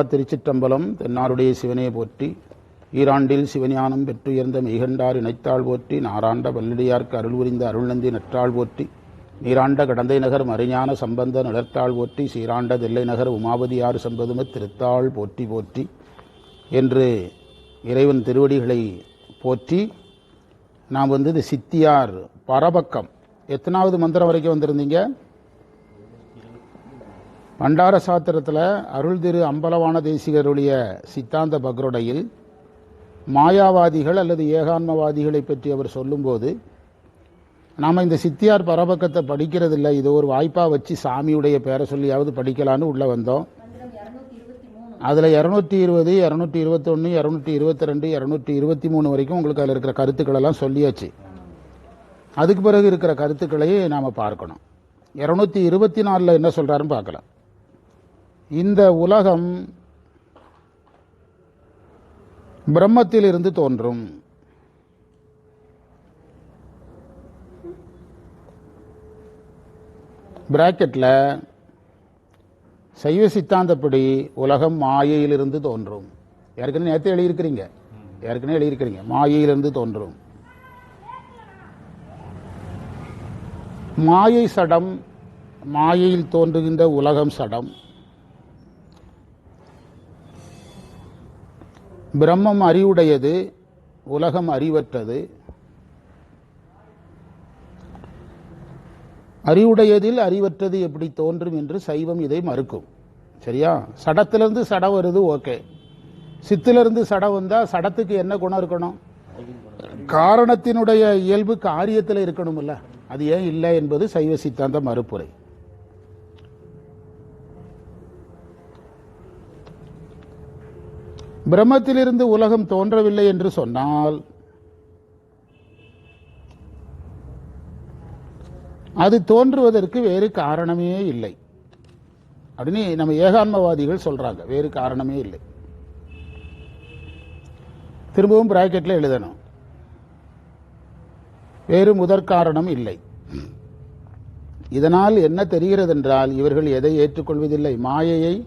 திருச்சிற்றம்பலம் தென்னாருடைய சிவனே போற்றி ஈராண்டில் சிவஞானம் பெற்றுயர்ந்த மெய்கண்டார் இணைத்தாள் போற்றி நாராண்ட வல்லடியார்க்கு அருள் புரிந்த அருள்நந்தி நற்றாள் போற்றி நீராண்ட கடந்தை நகர் மறைஞான சம்பந்த நிலர்த்தாள் போற்றி சீராண்ட தில்லை நகர் உமாபதியார் சம்பதும திருத்தாள் போற்றி போற்றி என்று இறைவன் திருவடிகளை போற்றி நாம் வந்து இந்த சித்தியார் பரபக்கம். எத்தனாவது மந்திரம் வரைக்கும் வந்திருந்தீங்க? பண்டார சாத்திரத்தில் அருள் திரு அம்பலவான தேசிகருடைய சித்தாந்த பக்ரோடையில் மாயாவாதிகள் அல்லது ஏகான்மவாதிகளை பற்றி அவர் சொல்லும்போது நாம் இந்த சித்தியார் பரபக்கத்தை படிக்கிறதில்ல இது ஒரு வாய்ப்பாக வச்சு சாமியுடைய பேரை சொல்லியாவது படிக்கலான்னு உள்ளே வந்தோம். அதில் இரநூத்தி இருபது இரநூத்தி இருபத்தொன்று இரநூத்தி இருபத்தி ரெண்டு இரநூத்தி இருபத்தி மூணு வரைக்கும் உங்களுக்கு அதில் இருக்கிற கருத்துக்கள் எல்லாம் சொல்லியாச்சு. அதுக்கு பிறகு இருக்கிற கருத்துக்களையே நாம் பார்க்கணும். இரநூத்தி இருபத்தி நாலில் என்ன சொல்கிறாருன்னு பார்க்கலாம். இந்த உலகம் பிரம்மத்திலிருந்து தோன்றும். பிராக்கெட்டில் சைவ சித்தாந்தப்படி உலகம் மாயையிலிருந்து தோன்றும். ஏற்கனவே நேற்று எழுதியிருக்கிறீங்க. ஏற்கனவே எழுதியிருக்கிறீங்க. மாயையிலிருந்து தோன்றும். மாயை சடம் மாயையில் தோன்றுகின்ற உலகம் சடம். பிரம்மம் அறிவுடையது உலகம் அறிவற்றது. அறிவுடையதில் அறிவற்றது எப்படி தோன்றும் என்று சைவம் இதை மறுக்கும். சரியா? சடத்திலிருந்து சடம் வருது ஓகே. சித்திலிருந்து சடம் வந்தால் சடத்துக்கு என்ன குணம் இருக்கணும்? காரணத்தினுடைய இயல்பு காரியத்தில் இருக்கணும்ல. அது ஏன் இல்லை என்பது சைவ சித்தாந்த மறுப்புரை. பிரம்மத்திலிருந்து உலகம் தோன்றவில்லை என்று சொன்னால் அது தோன்றுவதற்கு வேறு காரணமே இல்லை. அப்படின்னு நம்ம ஏகான்மவாதிகள் சொல்றாங்க. வேறு காரணமே இல்லை. திரும்பவும் பிராக்கெட்ல எழுதணும். வேறு முதற்காரணம் இல்லை. இதனால் என்ன தெரிகிறது என்றால் இவர்கள் எதை ஏற்றுக்கொள்வதில்லை? மாயையை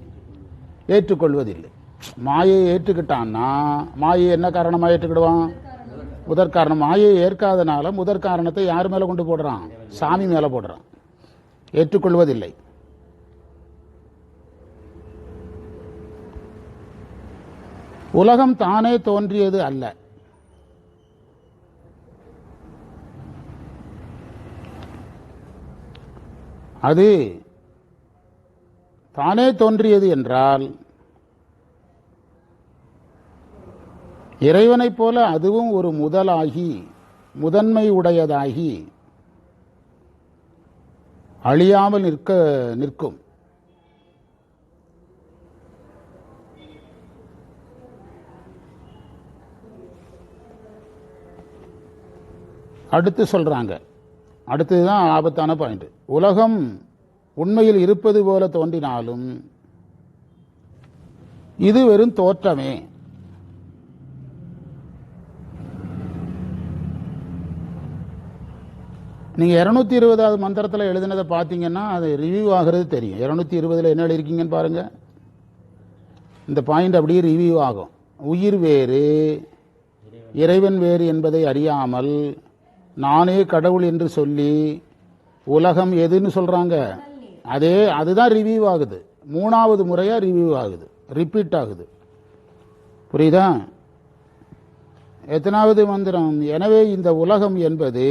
ஏற்றுக்கொள்வதில்லை. மாயை ஏற்றுக்கிட்டான்னா மாயை என்ன காரணமாக ஏற்றுக்கிடுவான்? முதற் காரணம் மாயை ஏற்காதனால முதற் காரணத்தை யார் மேல கொண்டு போடுறான்? சாமி மேல போடுறான். ஏற்றுக்கொள்வதில்லை. உலகம் தானே தோன்றியது அல்ல. அது தானே தோன்றியது என்றால் இறைவனைப் போல அதுவும் ஒரு முதலாகி முதன்மை உடையதாகி அழியாமல் நிற்க நிற்கும். அடுத்து சொல்றாங்க. அடுத்ததுதான் ஆபத்தான பாயிண்ட் உலகம் உண்மையில் இருப்பது போல தோன்றினாலும் இது வெறும் தோற்றமே. நீங்கள் இரநூத்தி இருபதாவது மந்திரத்தில் எழுதினதை பார்த்தீங்கன்னா அது ரிவ்யூ ஆகிறது தெரியும். இரநூத்தி இருபதில் என்ன எழுதிருக்கீங்கன்னு பாருங்கள் இந்த பாயிண்ட் அப்படியே ரிவ்யூ ஆகும். உயிர் வேறு இறைவன் வேறு என்பதை அறியாமல் நானே கடவுள் என்று சொல்லி உலகம் எதுன்னு சொல்கிறாங்க அதே அதுதான் ரிவ்யூ ஆகுது. மூணாவது முறையாக ரிவ்யூ ஆகுது. ரிப்பீட் ஆகுது. புரியுதா? எத்தனாவது மந்திரம்? எனவே இந்த உலகம் என்பது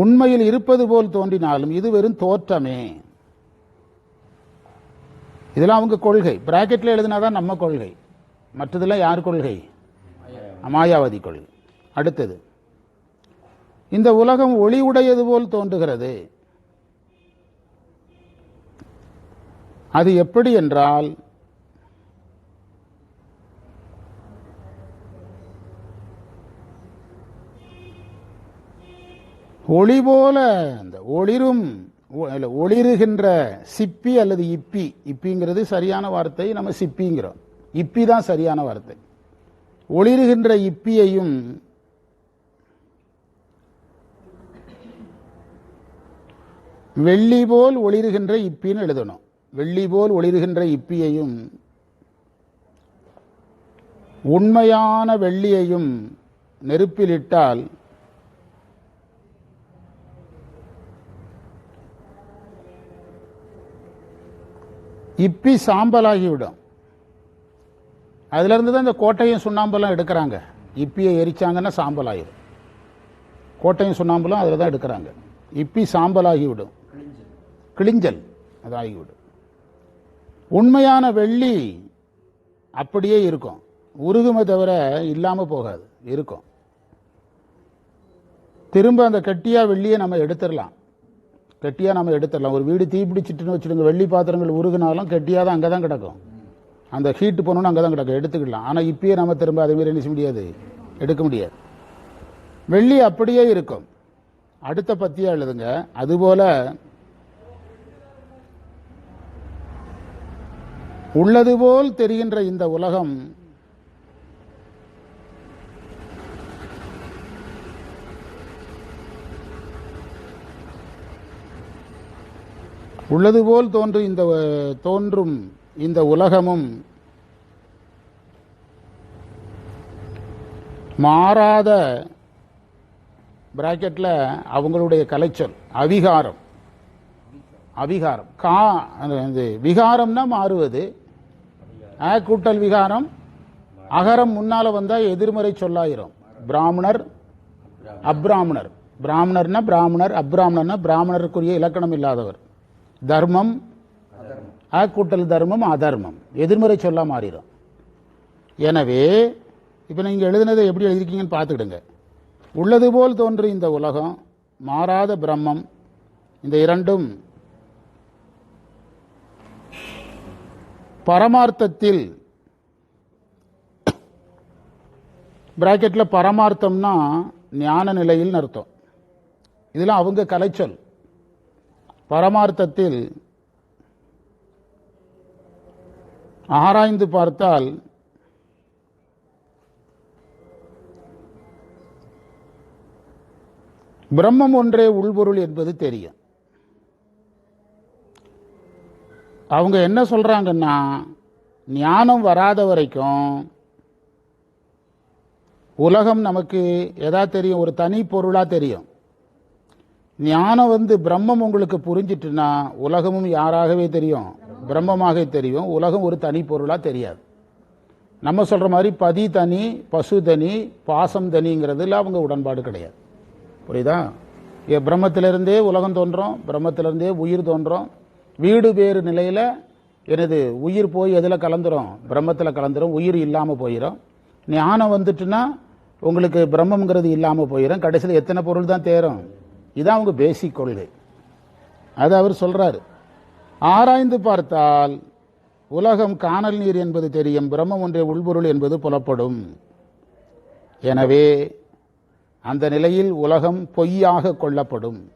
உண்மையில் இருப்பது போல் தோன்றினாலும் இது வெறும் தோற்றமே. இதெல்லாம் அவங்க கொள்கை. பிராக்கெட்ல எழுதினாதான் நம்ம கொள்கை. மற்றதெல்லாம் யார் கொள்கை? மாயாவதி கொள்கை. அடுத்தது இந்த உலகம் ஒளி உடையது போல் தோன்றுகிறது. அது எப்படி என்றால் ஒளி போல அந்த ஒளிரும் இல்லை ஒளிருகின்ற சிப்பி அல்லது இப்பி. இப்பிங்கிறது சரியான வார்த்தை நம்ம சிப்பிங்கிறோம். இப்பி தான் சரியான வார்த்தை. ஒளிருகின்ற இப்பியையும் வெள்ளி போல் ஒளிருகின்ற இப்பின்னு எழுதணும். வெள்ளி போல் ஒளிருகின்ற இப்பியையும் உண்மையான வெள்ளியையும் நெருப்பிலிட்டால் இப்பி சாம்பலாகிவிடும். அதிலிருந்து தான் இந்த கோட்டையும் சுண்ணாம்பெல்லாம் எடுக்கிறாங்க. இப்பியை எரிச்சாங்கன்னா சாம்பல் ஆகிடும் கோட்டையும் சுண்ணாம்பெல்லாம் அதில் தான் எடுக்கிறாங்க. இப்பி சாம்பலாகிவிடும். கிளிஞ்சல் அது ஆகிவிடும் உண்மையான வெள்ளி அப்படியே இருக்கும். உருகுமே தவிர இல்லாமல் போகாது. இருக்கும். திரும்ப அந்த கட்டியா வெள்ளியை நம்ம எடுத்துடலாம். கெட்டியாக நம்ம எடுத்துடலாம். ஒரு வீடு தீப்பிடிச்சிட்டுன்னு வச்சுடுங்க வெள்ளி பாத்திரங்கள் உருகுனாலும் கெட்டியாக தான் அங்கே தான் கிடக்கும். அந்த ஹீட்டு போனோன்னு அங்கே தான் கிடக்கும். எடுத்துக்கலாம். ஆனால் இப்பயே நம்ம திரும்ப அதே மாதிரி என்ன செய்ய முடியாது? எடுக்க முடியாது. வெள்ளி அப்படியே இருக்கும். அடுத்த பத்தியாக எழுதுங்க. அதுபோல உள்ளது போல் தெரிகின்ற இந்த உலகம் உள்ளது போல் தோன்று இந்த தோன்றும் இந்த உலகமும் மாறாத பிராக்கெட்டில் அவங்களுடைய கலைச்சொல் அவிகாரம். அவிகாரம். கா இது விகாரம்னா மாறுவது. ஆ கூட்டல் விகாரம். அகரம் முன்னால் வந்தால் எதிர்மறை சொல்லாயிரும். பிராமணர் அப்ராமணர். பிராமணர்னா பிராமணர் அப்ராமணர்னா பிராமணருக்குரிய இலக்கணம் இல்லாதவர். தர்மம் ஆ கூட்டல் தர்மம் அதர்மம். எதிர்மறை சொல்லா மாறிடும். எனவே இப்போ நீங்கள் எழுதுனதை எப்படி எழுதிருக்கீங்கன்னு பார்த்துக்கிடுங்க. உள்ளது போல் தோன்றும் இந்த உலகம் மாறாத பிரம்மம். இந்த இரண்டும் பரமார்த்தத்தில் பிராக்கெட்டில் பரமார்த்தம்னா ஞான நிலையில் அர்த்தம். இதெல்லாம் அவங்க கலைச்சொல். பரமார்த்தத்தில் ஆராய்ந்து பார்த்தால் பிரம்மம் ஒன்றே உள்பொருள் என்பது தெரியும். அவங்க என்ன சொல்றாங்கன்னா ஞானம் வராத வரைக்கும் உலகம் நமக்கு எதா தெரியும்? ஒரு தனி பொருளாக தெரியும். ஞானம் வந்து பிரம்மம் உங்களுக்கு புரிஞ்சிட்டுன்னா உலகமும் யாராகவே தெரியும்? பிரம்மமாக தெரியும். உலகம் ஒரு தனி பொருளாக தெரியாது. நம்ம சொல்கிற மாதிரி பதி தனி பசு தனி பாசம் தனிங்கிறதுல அவங்க உடன்பாடு கிடையாது. புரியுதா? ஏ, பிரம்மத்திலிருந்தே உலகம் தோன்றும் பிரம்மத்திலிருந்தே உயிர் தோன்றும். வீடு வேறு நிலையில் எனது உயிர் போய் எதில் கலந்துரும்? பிரம்மத்தில் கலந்துரும் உயிர் இல்லாமல் போயிடும் ஞானம் வந்துட்டுன்னா உங்களுக்கு பிரம்மங்கிறது இல்லாமல் போயிடும் கடைசியில் எத்தனை பொருள் தான் தேரும்? இதான் அவங்க பேசிக் கொள்கை. அது அவர் சொல்கிறாரு ஆராய்ந்து பார்த்தால் உலகம் காணல் நீர் என்பது தெரியும் பிரம்மம் ஒன்றே உள்பொருள் என்பது புலப்படும். எனவே அந்த நிலையில் உலகம் பொய்யாக கொள்ளப்படும்.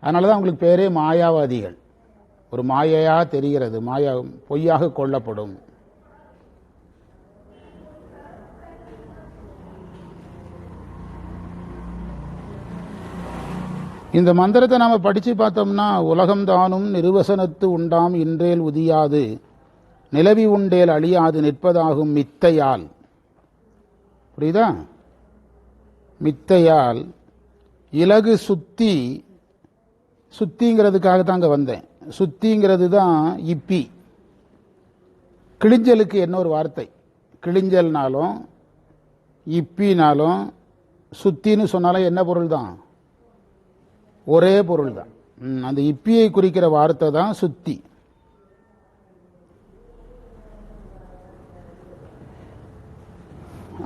அதனால தான் அவங்களுக்கு பேரே மாயாவாதிகள். ஒரு மாயையாக தெரிகிறது மாயா பொய்யாக கொள்ளப்படும். இந்த மந்திரத்தை நாம் படித்து பார்த்தோம்னா உலகம் தானும் நிருவசனத்து உண்டாம் இன்றேல் உதியாது. நிலவி உண்டேல் அழியாது நிற்பதாகும் மித்தையால். புரியுதா? மித்தையால் இலகு சுத்தி சுத்திங்கிறதுக்காக தான் அங்கே வந்தேன். சுத்திங்கிறது தான் இப்பி. கிழிஞ்சலுக்கு என்ன ஒரு வார்த்தை? கிழிஞ்சல்னாலும் இப்பினாலும் சுத்தின்னு சொன்னாலும் என்ன பொருள் தான் ஒரே பொருள் தான் அந்த இப்பியை குறிக்கிற வார்த்தை தான் சுத்தி.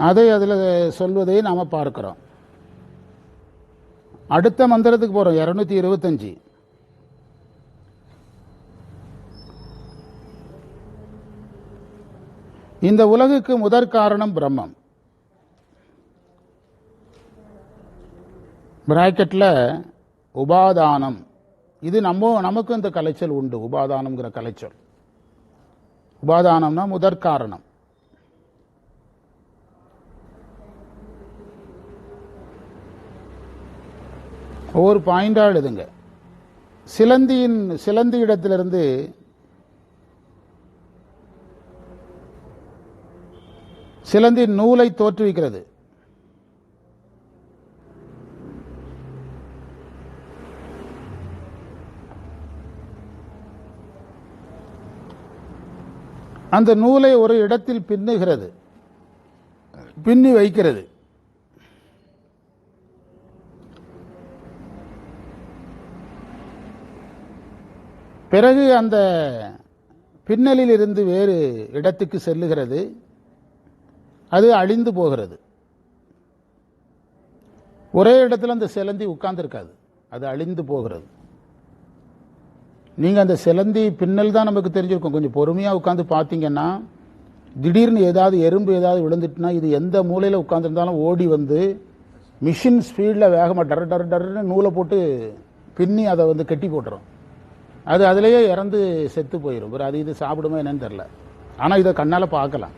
அதை அதில் சொல்வதை நாம் பார்க்கிறோம். அடுத்த மந்திரத்துக்கு போகிறோம் இரநூத்தி இருபத்தஞ்சு. இந்த உலகுக்கு முதற் காரணம் பிரம்மம். பிராக்கெட்டில் உபாதானம். இது நம்ம நமக்கும் இந்த கலைச்சல் உண்டு உபாதானம்ங்கிற கலைச்சல். உபாதானம்னா முதற்காரணம் ஒவ்வொரு பாயிண்டா எழுதுங்க. சிலந்தியின் சிலந்தி இடத்திலிருந்து சிலந்தி நூலை தோற்றுவிக்கிறது. அந்த நூலை ஒரு இடத்தில் பின்னுகிறது. பின்னி வைக்கிறது. பிறகு அந்த பின்னலில் இருந்து வேறு இடத்துக்கு செல்லுகிறது. அது அழிந்து போகிறது. ஒரே இடத்துல அந்த சிலந்தி உட்கார்ந்துருக்காது. அது அழிந்து போகிறது. நீங்கள் அந்த சிலந்தி பின்னல் தான் நமக்கு தெரிஞ்சிருக்கும். கொஞ்சம் பொறுமையாக உட்காந்து பார்த்தீங்கன்னா திடீர்னு ஏதாவது எறும்பு ஏதாவது விழுந்துட்டுனா இது எந்த மூலையில் உட்காந்துருந்தாலும் ஓடி வந்து மிஷின் ஸ்பீடில் வேகமாக டர் டர் டர்னு நூலை போட்டு பின்னி அதை வந்து கட்டி போட்டுரும். அது அதிலேயே இறந்து செத்து போயிடும் ஒரு அது இது சாப்பிடுமா என்னன்னு தெரில ஆனால் இதை கண்ணால் பார்க்கலாம்.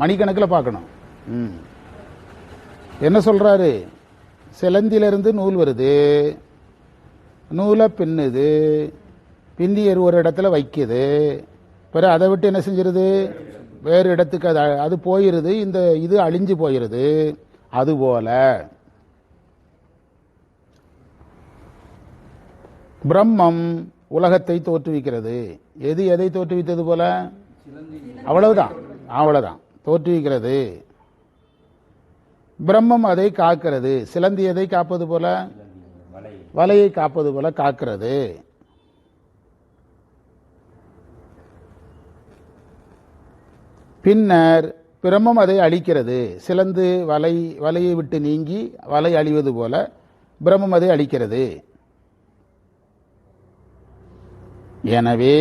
மணிக்கணக்கில் பார்க்கணும். ம். என்ன சொல்கிறாரு சிலந்திலிருந்து நூல் வருது. நூலை பின்னுது. பின்னி ஒரு இடத்துல வைக்குது. பிறகு அதை விட்டு என்ன செஞ்சிருது? வேறு இடத்துக்கு அது அது போயிருது. இந்த இது அழிஞ்சு போயிருது. அதுபோல பிரம்மம் உலகத்தை தோற்றுவிக்கிறது. எது எதை தோற்றுவித்தது போல? அவ்வளவுதான். அவ்வளவுதான். தோற்றுவிக்கிறது. பிரம்மம் அதை காக்கிறது. சிலந்தி எதை காப்பது போல? வலையை காப்பது போல காக்கிறது. பின்னர் பிரம்மம் அதை அழிக்கிறது. சிலந்து வலை வலையை விட்டு நீங்கி வலை அழிவது போல பிரம்மம் அதை அழிக்கிறது. எனவே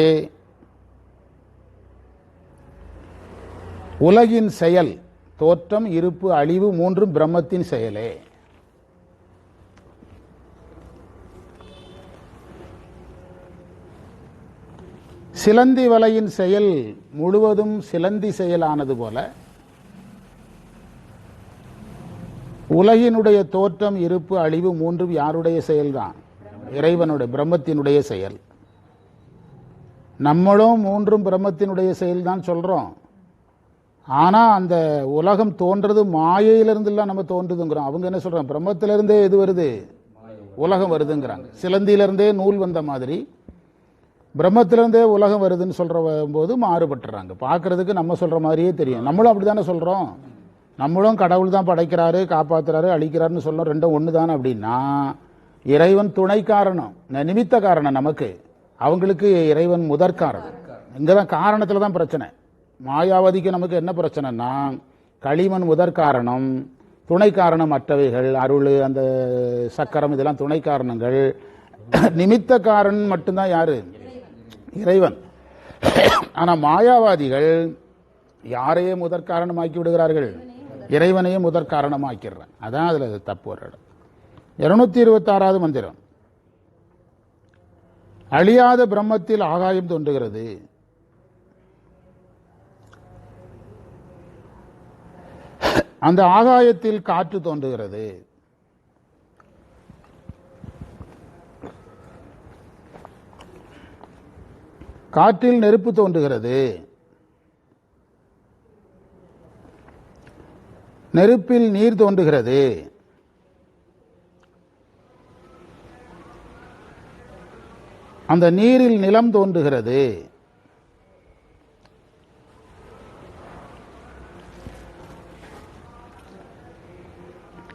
உலகின் செயல் தோற்றம் இருப்பு அழிவு மூன்றும் பிரம்மத்தின் செயலே. சிலந்தி வலையின் செயல் முழுவதும் சிலந்தி செயலானது போல உலகினுடைய தோற்றம் இருப்பு அழிவு மூன்றும் யாருடைய செயல்தான்? இறைவனுடைய பிரம்மத்தினுடைய செயல். நம்மளும் மூன்றும் பிரம்மத்தினுடைய செயல் தான் சொல்றோம். ஆனால் அந்த உலகம் தோன்றது மாயையிலிருந்துலாம் நம்ம தோன்றுதுங்கிறோம். அவங்க என்ன சொல்கிறாங்க பிரம்மத்திலிருந்தே எது வருது. உலகம் வருதுங்கிறாங்க. சிலந்தியிலிருந்தே நூல் வந்த மாதிரி பிரம்மத்திலேருந்தே உலகம் வருதுன்னு சொல்கிற போது மாறுபட்டுறாங்க. பார்க்கறதுக்கு நம்ம சொல்கிற மாதிரியே தெரியும். நம்மளும் அப்படி தானே சொல்கிறோம் நம்மளும் கடவுள் தான் படைக்கிறாரு காப்பாத்துறாரு அழிக்கிறாருன்னு சொல்றோம். ரெண்டும் ஒன்று தானே அப்படின்னா இறைவன் துணை காரணம் நிமித்த காரணம் நமக்கு. அவங்களுக்கு இறைவன் முதற் காரணம். இங்கே தான் காரணத்தில் தான் பிரச்சனை. மாயாவதிக்கு நமக்கு என்ன பிரச்சனைனா களிமண் முதற் காரணம் துணை காரணம் மற்றவைகள் அருள் அந்த சக்கரம் இதெல்லாம் துணை காரணங்கள். நிமித்த காரணம் மட்டும்தான் யாரு? இறைவன். ஆனா மாயாவாதிகள் யாரையே முதற் காரணமாக்கி விடுகிறார்கள்? இறைவனையே முதற் காரணமாக்கிறான் அதான் அதுல தப்பு ஒரு இடம். இருநூத்தி இருபத்தி ஆறாவது மந்திரம். அழியாத பிரம்மத்தில் ஆகாயம் தோன்றுகிறது. அந்த ஆகாயத்தில் காற்று தோன்றுகிறது. காற்றில் நெருப்பு தோன்றுகிறது. நெருப்பில் நீர் தோன்றுகிறது. அந்த நீரில் நிலம் தோன்றுகிறது.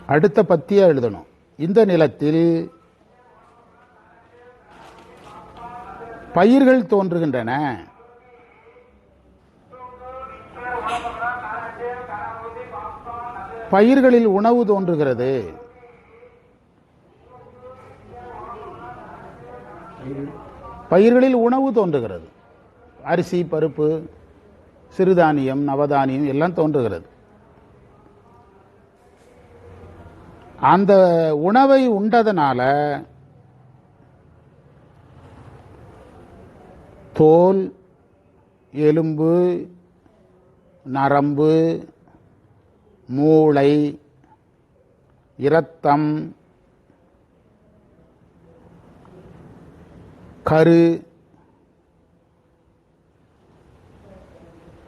அடுத்த பத்தியா எழுதணும். இந்த நிலத்தில் பயிர்கள் தோன்றுகின்றன. பயிர்களில் உணவு தோன்றுகிறது. பயிர்களில் உணவு தோன்றுகிறது. அரிசி பருப்பு சிறுதானியம் நவதானியம் எல்லாம் தோன்றுகிறது. அந்த உணவை உண்டதனால தோல் எலும்பு நரம்பு மூளை இரத்தம் கரு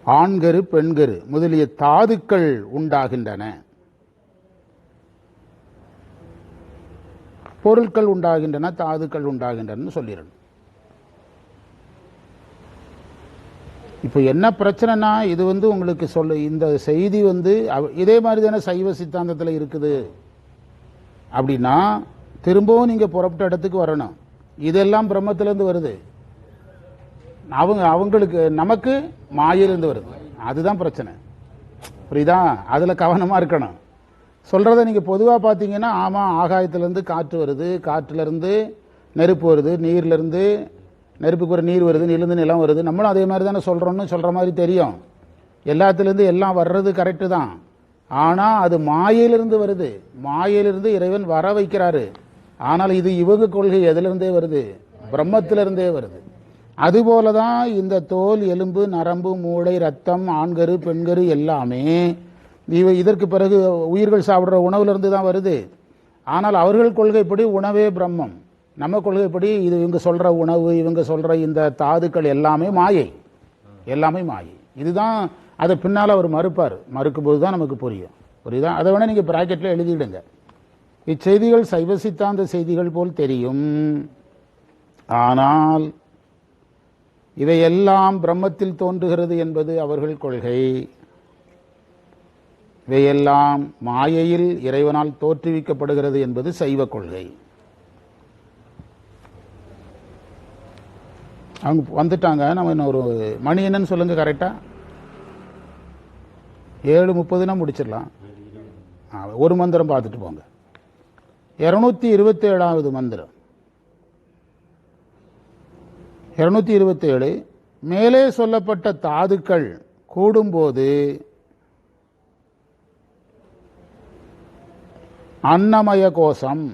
ஆண்கரு பெண்கரு முதலிய தாதுக்கள் உண்டாகின்றன. பொருட்கள் உண்டாகின்றன தாதுக்கள் உண்டாகின்றன சொல்லிடணும். இப்போ என்ன பிரச்சனைனா இது வந்து உங்களுக்கு சொல்ல இந்த செய்தி வந்து அவ- இதே மாதிரி தானே சைவ சித்தாந்தத்தில் இருக்குது. அப்படின்னா திரும்பவும் நீங்கள் புறப்பட்ட இடத்துக்கு வரணும். இதெல்லாம் பிரம்மத்திலேருந்து வருது. அவங்க அவங்களுக்கு நமக்கு மாயிலிருந்து வருது. அதுதான் பிரச்சனை. புரியுதா? அதில் கவனமாக இருக்கணும். சொல்கிறத நீங்கள் பொதுவாக பார்த்தீங்கன்னா ஆமாம் ஆகாயத்திலேருந்து காற்று வருது. காற்றுலேருந்து நெருப்பு வருது. நீர்லேருந்து நெருப்புக்கு ஒரு நீர் வருது நிலந்து நிலம் வருது. நம்மளும் அதே மாதிரி தானே சொல்கிறோம்னு சொல்கிற மாதிரி தெரியும். எல்லாத்துலேருந்து எல்லாம் வர்றது கரெக்டு தான். ஆனால் அது மாயையிலிருந்து வருது. மாயையிலிருந்து இறைவன் வர வைக்கிறாரு. ஆனால் இது இவங்க கொள்கை எதிலிருந்தே வருது? பிரம்மத்திலிருந்தே வருது. அதுபோல தான் இந்த தோல் எலும்பு நரம்பு மூளை ரத்தம் ஆண்கரு பெண்கரு எல்லாமே இவ இதற்கு பிறகு உயிர்கள் சாப்பிட்ற உணவுலேருந்து தான் வருது. ஆனால் அவர்கள் கொள்கைப்படி உணவே பிரம்மம். நம்ம கொள்கைப்படி இது இவங்க சொல்கிற உணவு இவங்க சொல்கிற இந்த தாதுக்கள் எல்லாமே மாயை. எல்லாமே மாயை. இதுதான் அதை பின்னால் அவர் மறுப்பார். மறுக்கும்போது தான் நமக்கு புரியும். புரியுதா? அதை வேணால் நீங்கள் ப்ராக்கெட்டில் எழுதிவிடுங்க இச்செய்திகள் சைவ சித்தாந்த செய்திகள் போல் தெரியும். ஆனால் இவையெல்லாம் பிரம்மத்தில் தோன்றுகிறது என்பது அவர்கள் கொள்கை. இவையெல்லாம் மாயையில் இறைவனால் தோற்றுவிக்கப்படுகிறது என்பது சைவ கொள்கை. அவங்க வந்துட்டாங்க. நம்ம இன்னும் ஒரு மணி என்னன்னு சொல்லுங்க கரெக்டாக ஏழு முப்பதுனா முடிச்சிடலாம். ஒரு மந்திரம் பார்த்துட்டு போங்க. இரநூத்தி இருபத்தி ஏழாவது மந்திரம். இரநூத்தி இருபத்தி ஏழு மேலே சொல்லப்பட்ட தாதுக்கள் கூடும்போது அன்னமய கோஷம்.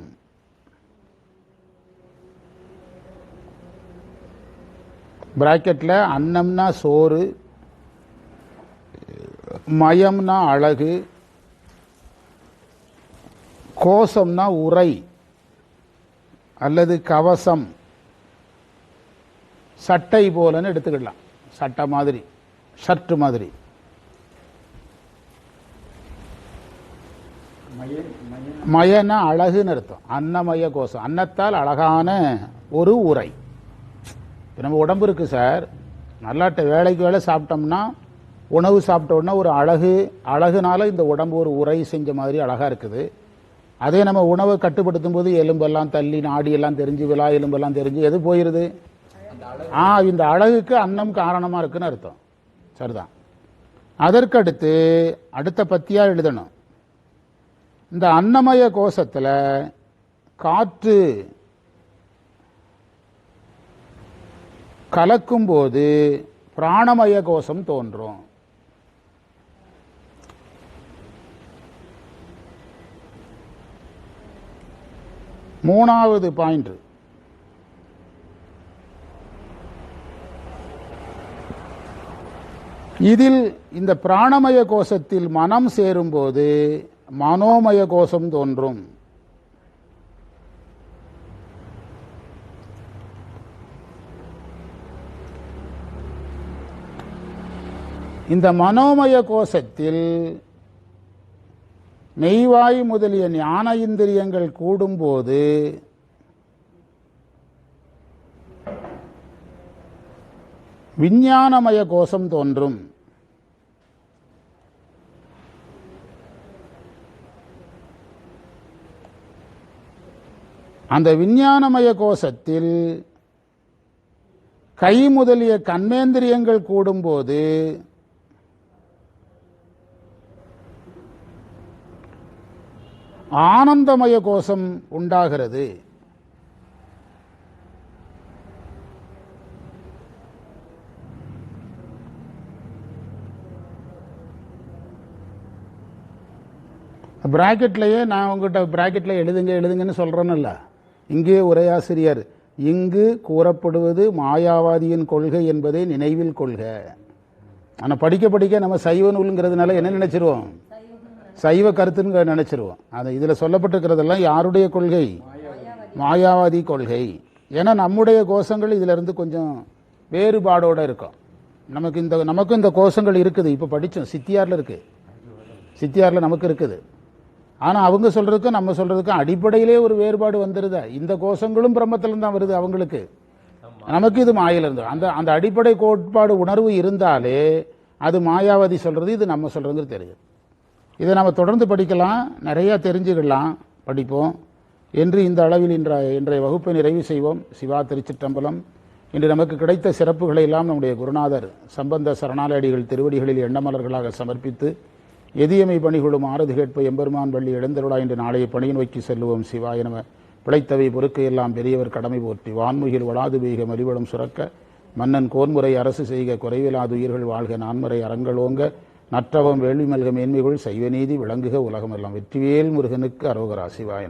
பிராக்கெட்டில் அன்னம்னா சோறு மயம்னா அழகு கோஷம்னா உரை அல்லது கவசம் சட்டை போலன்னு எடுத்துக்கிடலாம். சட்டை மாதிரி ஷர்ட் மாதிரி. மயனா அழகுன்னு அர்த்தம். அன்னமய கோஷம். அன்னத்தால் அழகான ஒரு உரை. இப்போ நம்ம உடம்பு இருக்குது சார். நல்லாட்ட வேலைக்கு வேலை சாப்பிட்டோம்னா உணவு சாப்பிட்ட உடனே ஒரு அழகு அழகுனால இந்த உடம்பு ஒரு உரை செஞ்ச மாதிரி அழகாக இருக்குது. அதே நம்ம உணவை கட்டுப்படுத்தும் போது எலும்பெல்லாம் தள்ளி நாடியெல்லாம் தெரிஞ்சு விழா எலும்பெல்லாம் தெரிஞ்சு எது போயிடுது ஆ இந்த அழகுக்கு அன்னம் காரணமாக இருக்குன்னு அர்த்தம். சரிதான். அதற்கடுத்து அடுத்த பத்தியாக எழுதணும். இந்த அன்னமய கோஷத்தில் காற்று கலக்கும்போது பிராணமய கோஷம் தோன்றும். மூணாவது பாயிண்ட் இதில் இந்த பிராணமய கோஷத்தில் மனம் சேரும்போது மனோமய கோஷம் தோன்றும். இந்த மனோமய கோஷத்தில் மெய்வாய் முதலிய ஞான இந்திரியங்கள் கூடும்போது விஞ்ஞானமய கோஷம் தோன்றும். அந்த விஞ்ஞானமய கோஷத்தில் கை முதலிய கண்மேந்திரியங்கள் கூடும்போது ஆனந்தமய கோஷம் உண்டாகிறது. பிராக்கெட்லேயே நான் உங்ககிட்ட பிராக்கெட்டில் எழுதுங்க எழுதுங்கன்னு சொல்றேன்ல இங்கே உரையாசிரியர் இங்கு கூறப்படுவது மாயாவாதியின் கொள்கை என்பதை நினைவில் கொள்க. ஆனால் படிக்க படிக்க நம்ம சைவ நூலுங்கிறதுனால என்ன நினச்சிருவோம்? சைவ கருத்துன்னு நினைச்சிருவோம். அது இதில் சொல்லப்பட்டிருக்கிறதெல்லாம் யாருடைய கொள்கை? மாயாவாதி கொள்கை. ஏன்னா நம்முடைய கோஷங்கள் இதிலிருந்து கொஞ்சம் வேறுபாடோடு இருக்கும். நமக்கு இந்த நமக்கும் இந்த கோஷங்கள் இருக்குது. இப்போ படித்தோம் சித்தியாரில் இருக்குது சித்தியாரில் நமக்கு இருக்குது. ஆனால் அவங்க சொல்கிறதுக்கும் நம்ம சொல்கிறதுக்கும் அடிப்படையிலே ஒரு வேறுபாடு வந்துருதா? இந்த கோஷங்களும் பிரம்மத்திலிருந்து தான் வருது அவங்களுக்கு. நமக்கு இது மாயிலிருந்து அந்த அந்த அடிப்படை கோட்பாடு உணர்வு இருந்தாலே அது மாயாவதி சொல்கிறது இது நம்ம சொல்கிறதுங்கிறது தெரியுது. இதை நம்ம தொடர்ந்து படிக்கலாம் நிறையா தெரிஞ்சுக்கலாம் படிப்போம். என்று இந்த அளவில் இன்ற இன்றைய வகுப்பை நிறைவு செய்வோம். சிவா திருச்சிற்றம்பலம். இன்று நமக்கு கிடைத்த சிறப்புகளை எல்லாம் நம்முடைய குருநாதர் சம்பந்த சரணாலயடிகள் திருவடிகளில் எண்ணமலர்களாக சமர்ப்பித்து எதியமை பணிகளும் ஆரதி கேட்ப எம்பெருமான் வள்ளி எழுந்தருளா என்று நாளைய பணியின் வைக்கி செல்லுவோம் சிவாய நம பிழைத்தவை பொறுக்கையெல்லாம் எல்லாம் பெரியவர் கடமை போற்றி வான்முகில் வளாது பெய்க மறிவளம் சுரக்க மன்னன் கோன்முறை அரசு செய்க குறைவிலாது உயிர்கள் வாழ்க நான்மறை அறங்கள் ஓங்க நற்றவம் வேள்வி மல்க மேன்மைகள் சைவநீதி விளங்குக உலகமெல்லாம். வெற்றிவேல் முருகனுக்கு அரோகரா சிவாய